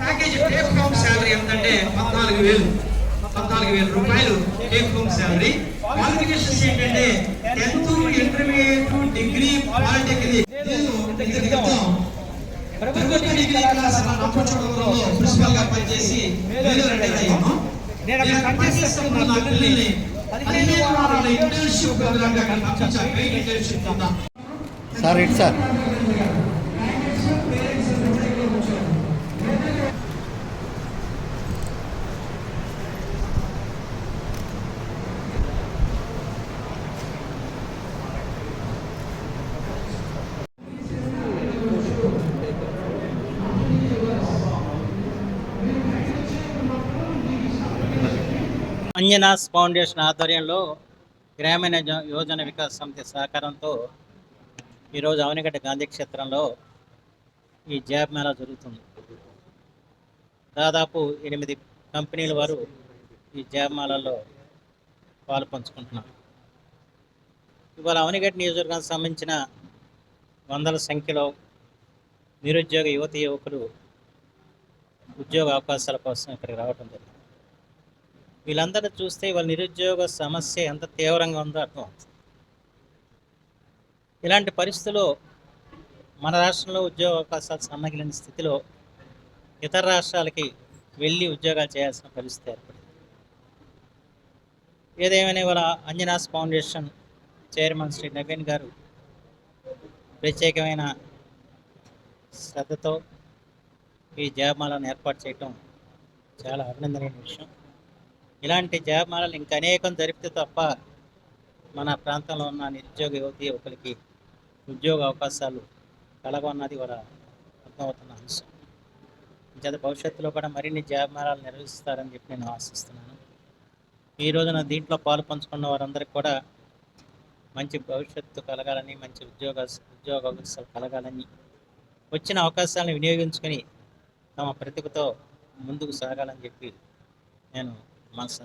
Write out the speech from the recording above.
Package take home salary ఎంతంటే పద్నాలుగు వేలు. పద్నాలుగు వేల రూపాయలు టేక్ హోమ్ శాలరీ. క్వాలిఫికేషన్స్ ఏంటంటే టెన్త్ ఇంటర్మీడియట్ డిగ్రీ పాలిటెక్నిక్. నేను ఇంతకు క్రితం ప్రభుత్వ డిగ్రీ కళాశాల రంపచోడవరంలో ప్రిన్సిపల్గా పనిచేసి వేలు రిటైర్ అయ్యాను. నేను అక్కడ పనిచేసేటప్పుడు నా పిల్లల్ని పదిహేను వారాల ఇంటర్న్షిప్ ప్రోగ్రామ్గా పంపించాను పెయిడ్ ఇంటర్న్షిప్ సార్ ఇటు సార్? అంజనాస్ ఫౌండేషన్ ఆధ్వర్యంలో గ్రామీణ యోజన వికాస్ సమితి సహకారంతో ఈరోజు అవనిగడ్డ గాంధీ క్షేత్రంలో ఈ జాబ్ మేళా జరుగుతుంది. దాదాపు ఎనిమిది కంపెనీల వారు ఈ జాబ్ మేళాలో పాలు పంచుకుంటున్నారు. ఇవాళ అవనిగడ్డ నియోజకవర్గానికి సంబంధించిన వందల సంఖ్యలో నిరుద్యోగ యువతి యువకులు ఉద్యోగ అవకాశాల కోసం ఇక్కడికి రావడం జరిగింది. వీళ్ళందరూ చూస్తే వాళ్ళ నిరుద్యోగ సమస్య ఎంత తీవ్రంగా ఉందో అర్థం ఇలాంటి పరిస్థితుల్లో మన రాష్ట్రంలో ఉద్యోగ అవకాశాలు సన్నగిలిన స్థితిలో ఇతర రాష్ట్రాలకి వెళ్ళి ఉద్యోగాలు చేయాల్సిన పరిస్థితి ఏర్పడింది. ఏదేమైనా ఇవాళ అంజనాస్ ఫౌండేషన్ చైర్మన్ శ్రీ నవీన్ గారు ప్రత్యేకమైన శ్రద్ధతో ఈ జాబమాలను ఏర్పాటు చేయటం చాలా అభినందనీయ విషయం. ఇలాంటి జయమాలలు ఇంకా అనేకం జరిపితే తప్ప మన ప్రాంతంలో ఉన్న నిరుద్యోగ యువతి యువకులకి ఉద్యోగ అవకాశాలు కలగన్నది వాళ్ళ అర్థమవుతున్న అంశం. జత భవిష్యత్తులో కూడా మరిన్ని జాబమాలాలు నిర్వహిస్తారని చెప్పి నేను ఆశిస్తున్నాను. ఈ రోజున దీంట్లో పాలు పంచుకున్న వారందరికీ కూడా మంచి భవిష్యత్తు కలగాలని మంచి ఉద్యోగ ఉద్యోగ అవకాశాలు కలగాలని వచ్చిన అవకాశాలను వినియోగించుకొని తమ ప్రతిభతో ముందుకు సాగాలని చెప్పి నేను mansa.